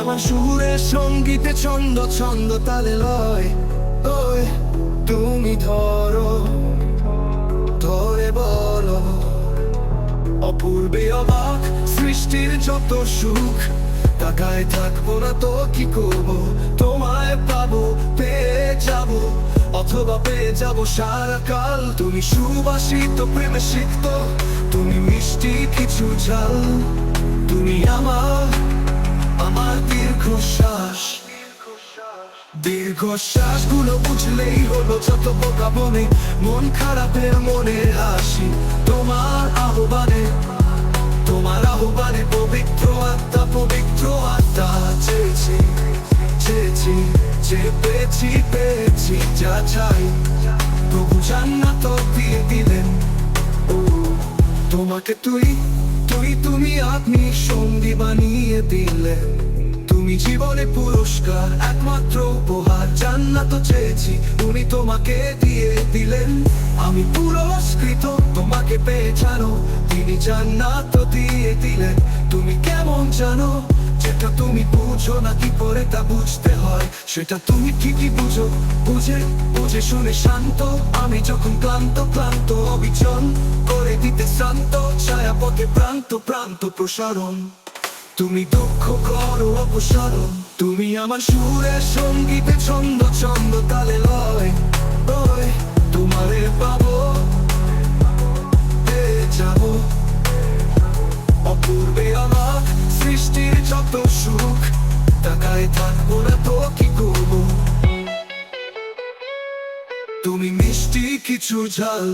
আমার সুরে সঙ্গীতে ছন্দ ছন্দ তালে লয়, ওই তুমি ধরো, ধরে বলো। অপূর্বে অবাক, সৃষ্টির যত সুখ টাকায় থাকব না তো কি করব? তোমায় পাবো, পেয়ে যাব, অথবা পেয়ে যাব সারা কাল তুমি সুবাসিত, প্রেমে সিক্ত, তুমি মিষ্টি কিছু ঝাল। তুমি আমার আমার দীর্ঘশ্বাস। দীর্ঘশ্বাসগুলো বুঝলেই হলো যত বোকা বনে মন খারাপের মনে হাসি। তোমার আহ্বানে তোমার আহ্বানে পবিত্র আত্মা পবিত্র আত্মা। চেয়েছি চেয়েছি যে পেয়েছি পেয়েছি যা চাই। প্রভু জান্নাত দিয়ে দিলেন। তোমাকে তুই তুই তুমি আপনি সঙ্গী বানিয়ে দিলে। তুমি জীবনে পুরস্কার, একমাত্র উপহার। জান্নাত চেয়েছি উনি তোমাকে দিয়ে দিলেন। আমি পুরস্কৃত, তোমাকে পেয়ে জানো তিনি জান্নাত দিয়ে দিলেন। তুমি কেমন জানো, যেটা তুমি বুঝো না, কি করে তা বুঝতে হয়। সেটা তুমি ঠিকই বুঝো, বুঝে বুঝে শুনে শান্ত। আমি যখন ক্লান্ত ক্লান্ত অবিচল করে দিতে শান্ত পথে প্রান্ত প্রান্ত প্রসারণ। তুমি দুঃখ, করো অপসারণ। তুমি আমার সুরে সঙ্গীতে ছন্দ ছন্দ তালে লয় তোমারে পাবো যাব। অপূর্বে আমার সৃষ্টির যত সুখ টাকায় থাকব না তো কি করব তুমি মিষ্টি কিছু ঝাল